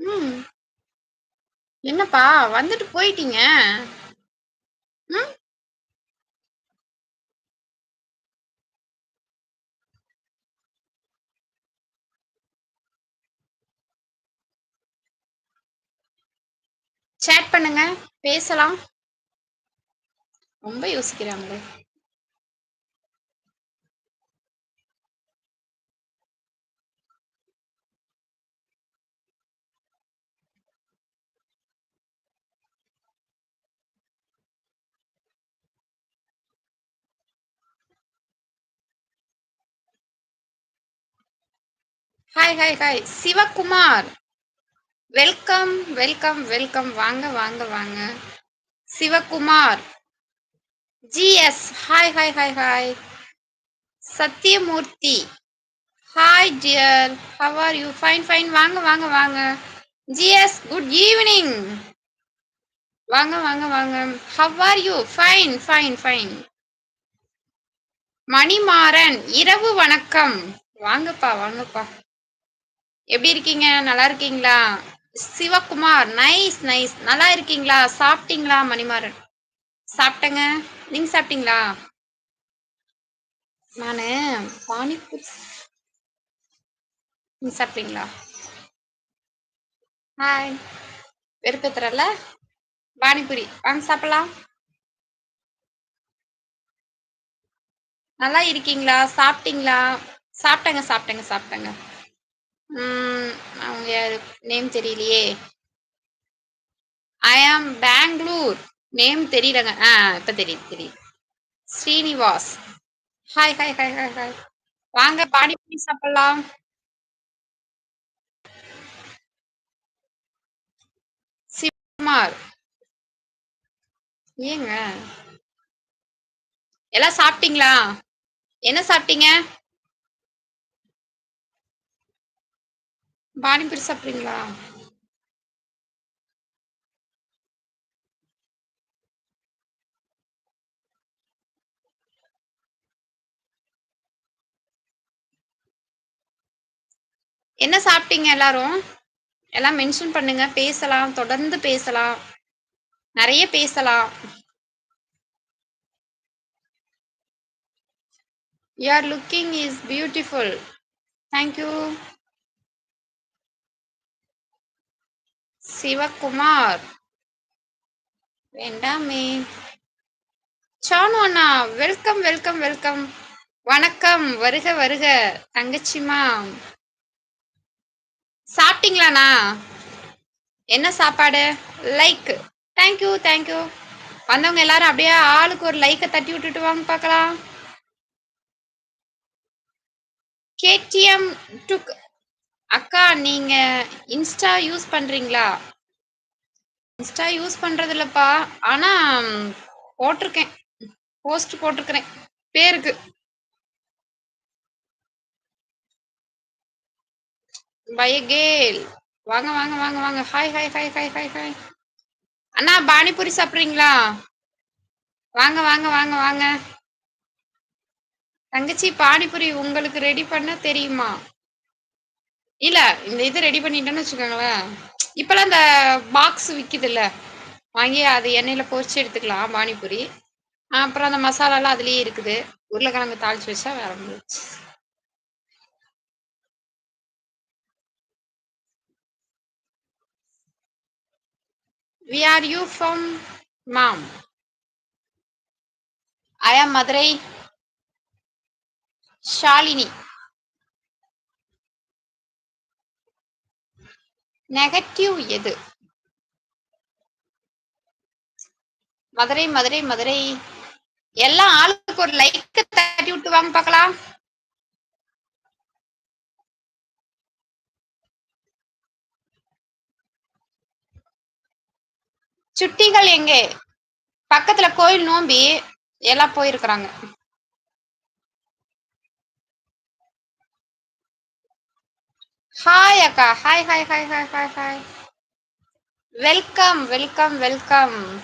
ம். என்னப்பா வந்துட்டு போயிட்டீங்க? ம். சேட் பண்ணுங்க. பேசலாம். ரொம்ப யோசிக்கிறாங்களே! Hi, hi, hi. Sivakumar. Welcome, welcome, welcome. வாங்க, வாங்க, வாங்க. Sivakumar. GS. Hi, hi, hi, hi. Sathyamoorthy. Hi dear. How are you? Fine, fine. வாங்க, வாங்க, வாங்க. GS good evening. வாங்க, வாங்க, வாங்க. How are you? Fine, fine, fine. Manimaran. இரவு வணக்கம். வாங்கப்பா, வாங்கப்பா. எப்படி இருக்கீங்க? நல்லா இருக்கீங்களா? சிவகுமார். Nice, nice. நல்லா இருக்கீங்களா? சாப்பிட்டீங்களா மணிமாறன்? சாப்பிட்டேங்க. நீங்க சாப்பிட்டீங்களா? நானு பானிபூரி நீங்க சாப்பிட்டீங்களா? ஹாய். வெறுப்பேத்துறல? பானிபூரி. வாங்க சாப்பிடலாம். நல்லா இருக்கீங்களா? சாப்பிட்டீங்களா? சாப்பிட்டேங்க, சாப்பிட்டேங்க, சாப்பிட்டேங்க. ம். அவங்க யாரு? நேம் தெரியலையே. ஐ ஆம் பெங்களூர். நேம் தெரியலங்க. ஆ இப்ப தெரியுது, தெரியுது. Srinivas. Hi, hi, hi, hi, hi. வாங்க பானிபூரி சாப்பிடலாம். சிவகுமார். ஏங்க? எல்லாம் சாப்பிட்டீங்களா? என்ன சாப்பிட்டீங்க? பானிபூரி சாப்பிட்றீங்களா என்ன சாப்பிட்டீங்க எல்லாரும்? எல்லாம் மென்ஷன் பண்ணுங்க. பேசலாம். தொடர்ந்து பேசலாம். நிறைய பேசலாம். You are looking is beautiful. Thank Sivakumar. வேண்டாமே. சானு அண்ணா. Welcome, welcome, welcome. வணக்கம். வருக, வருக. தங்கச்சிமா. சாப்பிட்டீங்களாண்ணா? என்ன சாப்பாடு? Like. Thank you, thank you. வந்தவங்க எல்லாரும் அப்படியே ஆளுக்கு ஒரு லைக்க தட்டி விட்டுட்டு வாங்க பார்க்கலாம். கேடிஎம் டுக் அக்கா நீங்க இன்ஸ்டா யூஸ் பண்றீங்களா? இன்ஸ்டா யூஸ் பண்றது இல்லப்பா. ஆனா போட்டிருக்கேன். போஸ்ட் போட்டிருக்கிறேன். பேருக்கு. பயகேல். வாங்க, வாங்க, வாங்க, வாங்க. Hi, hi, hi, hi, hi, hi. அண்ணா பானிபூரி சாப்பிட்றீங்களா வாங்க, வாங்க, வாங்க, வாங்க. தங்கச்சி பானிபூரி உங்களுக்கு ரெடி பண்ண தெரியுமா? இல்ல. இந்த இது ரெடி பண்ணிட்டேன்னு வச்சுக்கோங்களேன். இப்பலாம் இந்த பாக்ஸ் விக்குதுல்ல. வாங்கி அது எண்ணெயில பொரிச்சு எடுத்துக்கலாம் பானிபூரி. அப்புறம் அந்த மசாலாலாம் அதிலேயே இருக்குது. உருளைக்கிழங்கு தாளிச்சு வச்சா வேற முடிஞ்சுச்சு. Where are you from, ma'am? I am Madurai. Shalini. Negative எது? மதுரை, மதுரை, மதுரை. எல்லாம் ஆளுக்கு ஒரு லைக் தட்டி விட்டு வாங்க பார்க்கலாம். சுட்டிகள் எங்கே? பக்கத்துல கோயில் நோம்பி. எல்லாம் போயிருக்கிறாங்க. ஹாய் அக்கா. Hi, hi, hi, hi, hi, hi. Welcome, welcome, welcome.